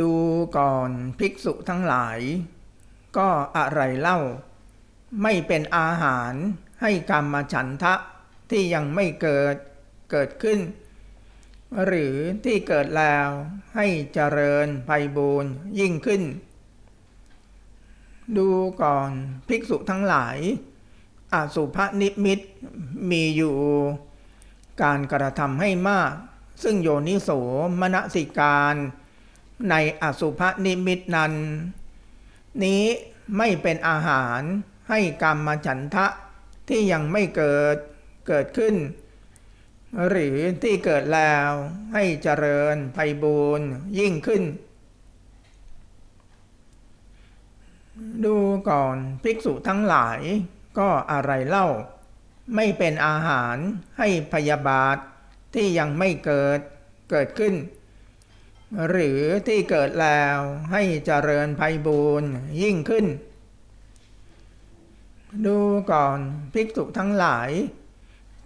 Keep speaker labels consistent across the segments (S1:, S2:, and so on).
S1: ดูก่อนภิกษุทั้งหลาย ก็อะไรเล่า ไม่เป็นอาหารให้กรรมฉันทะที่ยังไม่เกิดเกิดขึ้น หรือที่เกิดแล้วให้เจริญไพบูรยิ่งขึ้น ดูก่อนภิกษุทั้งหลายอสุภนิมิตมีอยู่ การกระทำให้มาก ซึ่งโยนิโสมนสิการ ในอสุภนิมิตนั้น นี้ไม่เป็นอาหารให้กรรมฉันทะที่ยังไม่เกิดเกิดขึ้น หรือที่เกิดแล้วให้เจริญไพบูรยิ่งขึ้น ดูก่อนภิกษุทั้งหลายก็อะไรเล่า ไม่เป็นอาหารให้พยาบาทที่ยังไม่เกิดเกิดขึ้น หรือที่เกิดแล้วให้เจริญไพบูรยิ่งขึ้น ดูก่อนภิกษุทั้งหลาย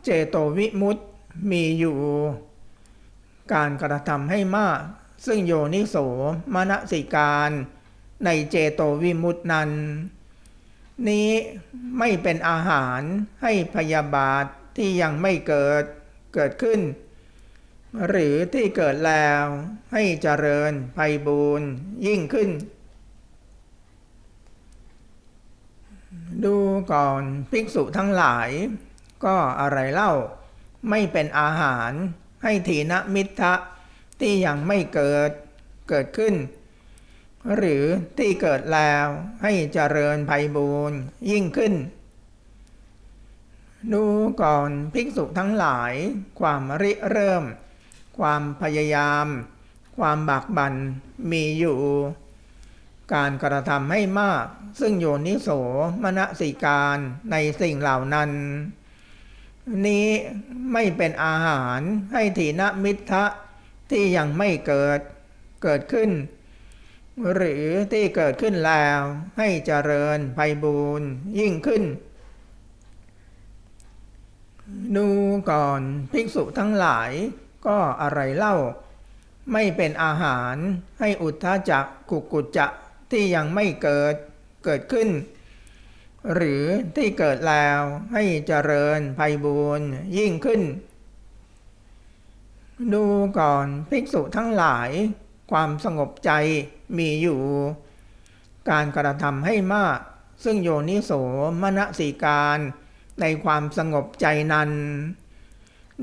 S1: เจโตวิมุตติมีอยู่ การกระทำให้มาก ซึ่งโยนิโสมนสิการในเจโตวิมุตตินั้น นี้ไม่เป็นอาหารให้พยาบาทที่ยังไม่เกิดเกิดขึ้น หรือที่เกิดแล้วให้เจริญไพบูรยิ่งขึ้น ดูก่อนภิกษุทั้งหลาย ก็อะไรเล่า ไม่เป็นอาหารให้ถีนมิทะที่ยังไม่เกิดเกิดขึ้น หรือที่เกิดแล้วให้เจริญไพบูรยิ่งขึ้นดูก่อนภิกษุทั้งหลายความริเริ่ม ความพยายาม ความบากบั่นมีอยู่ การกระทำให้มาก ซึ่งโยนิโสมนสิการในสิ่งเหล่านั้น นี้ไม่เป็นอาหารให้ถีนมิทะที่ยังไม่เกิดเกิดขึ้น หรือที่เกิดขึ้นแล้วให้เจริญไพบูรยิ่งขึ้นดูก่อนภิกษุทั้งหลาย ก็อะไรเล่า ไม่เป็นอาหารให้อุทธจักกุกุจจะที่ยังไม่เกิดเกิดขึ้น หรือที่เกิดแล้วให้เจริญไพบูรยิ่งขึ้น ดูก่อนภิกษุทั้งหลาย ความสงบใจมีอยู่ การกระทำให้มาก ซึ่งโยนิโสมนสิการ ในความสงบใจนั้น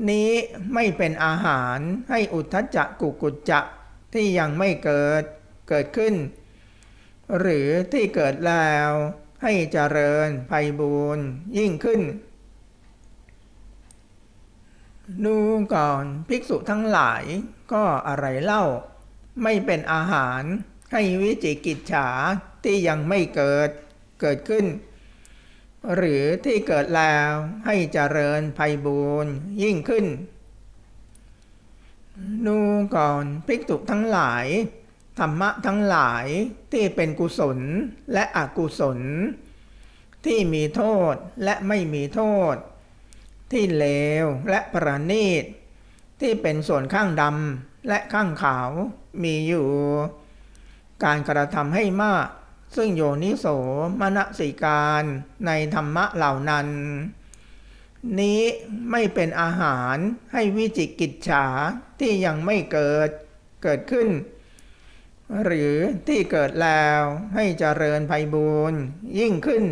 S1: นี้ไม่เป็นอาหารให้อุทธจักกุกุจจะที่ยังไม่เกิดเกิดขึ้น หรือที่เกิดแล้วให้เจริญไพบูรยิ่งขึ้น ดูก่อนภิกษุทั้งหลายก็อะไรเล่า ไม่เป็นอาหารให้วิจิกิจฉาที่ยังไม่เกิดเกิดขึ้น หรือที่เกิดแล้วให้เจริญไพบูรยิ่งขึ้นดูก่อนภิกษุทั้งหลาย ธรรมะทั้งหลายที่เป็นกุศลและอกุศล ที่มีโทษและไม่มีโทษ ที่เลวและประณีต ที่เป็นส่วนข้างดำและข้างขาวมีอยู่ การกระทำให้มาก ซึ่งโยนิโสมนสิการในธรรมะเหล่านั้น นี้ไม่เป็นอาหารให้วิจิกิจฉาที่ยังไม่เกิดเกิดขึ้น หรือที่เกิดแล้วให้เจริญไพบูรยิ่งขึ้น